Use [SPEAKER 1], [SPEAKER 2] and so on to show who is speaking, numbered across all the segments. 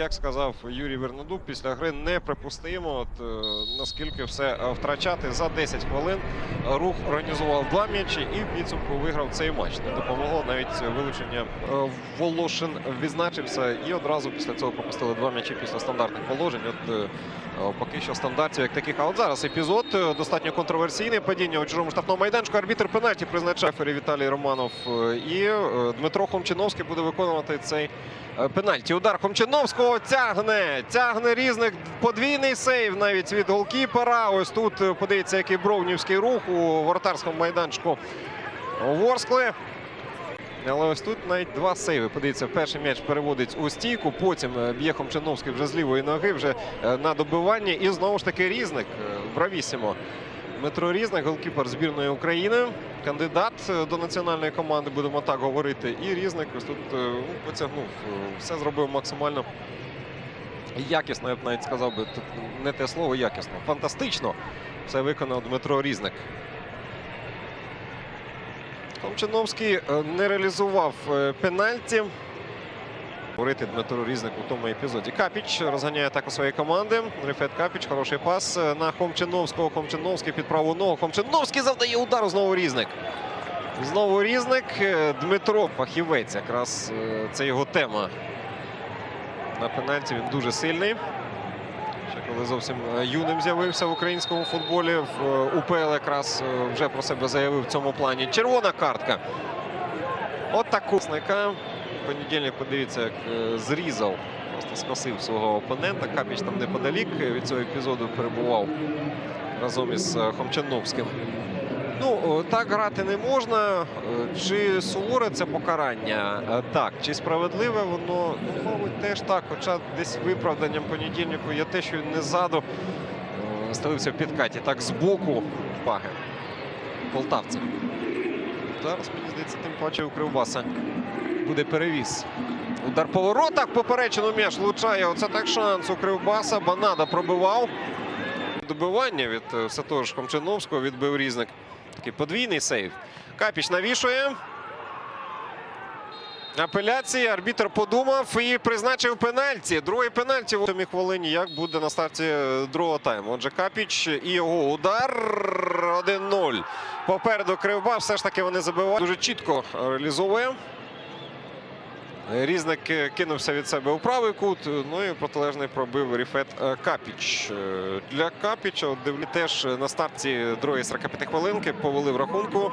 [SPEAKER 1] як сказав Юрій Вернедуб, після гри неприпустимо, от, е, наскільки все е, втрачати за 10 хвилин. Рух організував два м'ячі і в підсумку виграв цей матч. Не допомогло навіть вилучення е, Волошин відзначився і одразу після цього пропустили два м'ячі після стандартних положень. От поки що стандартів як таких. А от зараз епізод достатньо контроверсійне падіння у чужому штрафному майданчику. Арбітр пенальті призначає Фері Віталій Романов і Дмитро Хомчиновський буде виконувати цей пенальті. Удар Хомчиновського тягне, тягне різник. Подвійний сейв навіть від голкіпера. Ось тут е, подивіться, який бровнівський рух у воротарському майданчику Ворскли. Але ось тут навіть два сейви. Подивіться, перший м'яч переводить у стійку, потім е, б'є Хомчиновський вже з лівої ноги, вже е, на добиванні. І знову ж таки різник. Бравісімо. Дмитро Різник, голкіпер збірної України, кандидат до національної команди, будемо так говорити. І Різник ось тут ну, потягнув. Все зробив максимально якісно, я б навіть сказав би, тут не те слово якісно. Фантастично все виконав Дмитро Різник. Хомчиновський е, не реалізував е, пенальті. Говорити Дмитро Різник у тому епізоді. Капіч розганяє атаку своєї команди. Рефет Капіч, хороший пас е, на Хомчиновського. Хомчиновський під праву ногу. Хомчиновський завдає удару. Знову Різник. Знову Різник. Дмитро фахівець. Якраз це його тема. На пенальті він дуже сильний. Ще коли зовсім е, юним з'явився в українському футболі, в е, УПЛ якраз е, вже про себе заявив в цьому плані. Червона картка. От таку. Понедільник, подивіться, як зрізав, просто скосив свого опонента. Капіч там неподалік від цього епізоду перебував разом із Хомчановським. Ну, так грати не можна. Е, Чи суворе це покарання? Е, Так. Чи справедливе воно? Ну, мабуть, теж так. Хоча десь виправданням понедільнику є те, що він не ззаду е, стелився в підкаті, так збоку паги полтавця. Зараз, мені здається, тим паче у Кривбаса буде перевіз. Удар по воротах поперечину м'яч влучає. Оце так шанс у Кривбаса. Банада пробивав. Добивання від е, ж Хомчиновського відбив різник. Такий подвійний сейв. Капіч навішує. Апеляції. Арбітр подумав і призначив пенальті. Другий пенальті в сьомій хвилині. Як буде на старті другого тайму? Отже, Капіч і його удар 1-0. Попереду Кривба. Все ж таки вони забивають. Дуже чітко реалізовує. Різник кинувся від себе у правий кут. Ну і протилежний пробив Ріфет е, Капіч. Е, Для Капіча дивлі теж на старті другої 45 хвилинки повели в рахунку.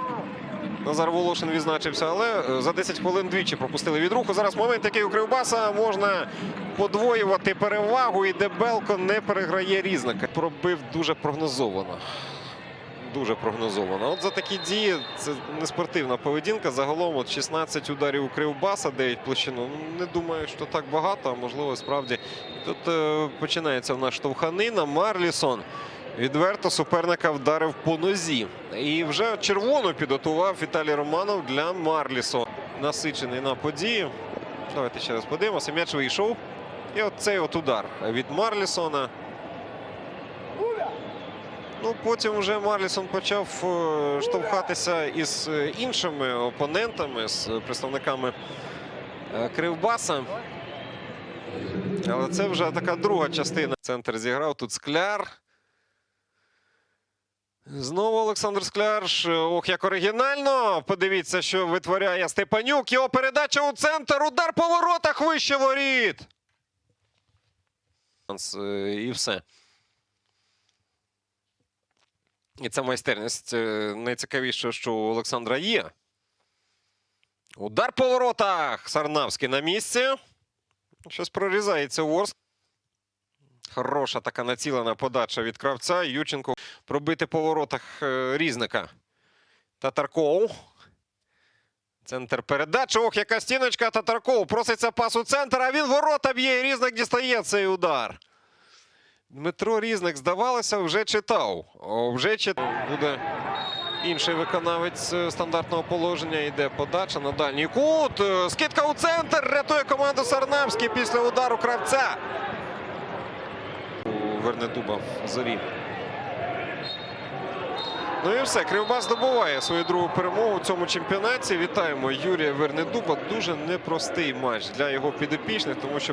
[SPEAKER 1] Назар Волошин відзначився, але е, за 10 хвилин двічі пропустили від руху. Зараз момент, який у Кривбаса можна подвоювати перевагу. І Дебелко не переграє різника. Пробив дуже прогнозовано. Дуже прогнозовано. От за такі дії це не спортивна поведінка. Загалом от 16 ударів у Кривбаса, 9 площину. Ну, Не думаю, що так багато, а можливо, справді. Тут е, починається в нас штовханина. Марлісон відверто суперника вдарив по нозі. І вже червону підготував Віталій Романов для Марлісона. Насичений на події. Давайте ще раз подивимося. М'яч вийшов. І от цей от удар від Марлісона. Ну, потім вже Марлісон почав е, штовхатися із е, іншими опонентами, з представниками е, Кривбаса. Але це вже така друга частина. Центр зіграв тут Скляр. Знову Олександр Скляр. Ох, як оригінально. Подивіться, що витворяє Степанюк. Його передача у центр. Удар по воротах вище воріт. І все. І ця майстерність е, найцікавіше, що у Олександра є. Удар по воротах. Сарнавський на місці. Щось прорізається Ворс. Хороша така націлена подача від кравця. Юченко пробити по воротах е, різника. Татарков. Центр передачі. Ох, яка стіночка. Татарков. Проситься пас у центр, а він ворота б'є. і Різник дістає цей удар. Дмитро Різник, здавалося, вже читав. Вже читав. Буде інший виконавець е, стандартного положення. Йде подача на дальній кут. Е, Скидка у центр. Рятує команду Сарнавський після удару кравця. У Вернедуба в зорі. Ну і все. Кривбас здобуває свою другу перемогу у цьому чемпіонаті. Вітаємо Юрія Вернедуба. Дуже непростий матч для його підопічних, тому що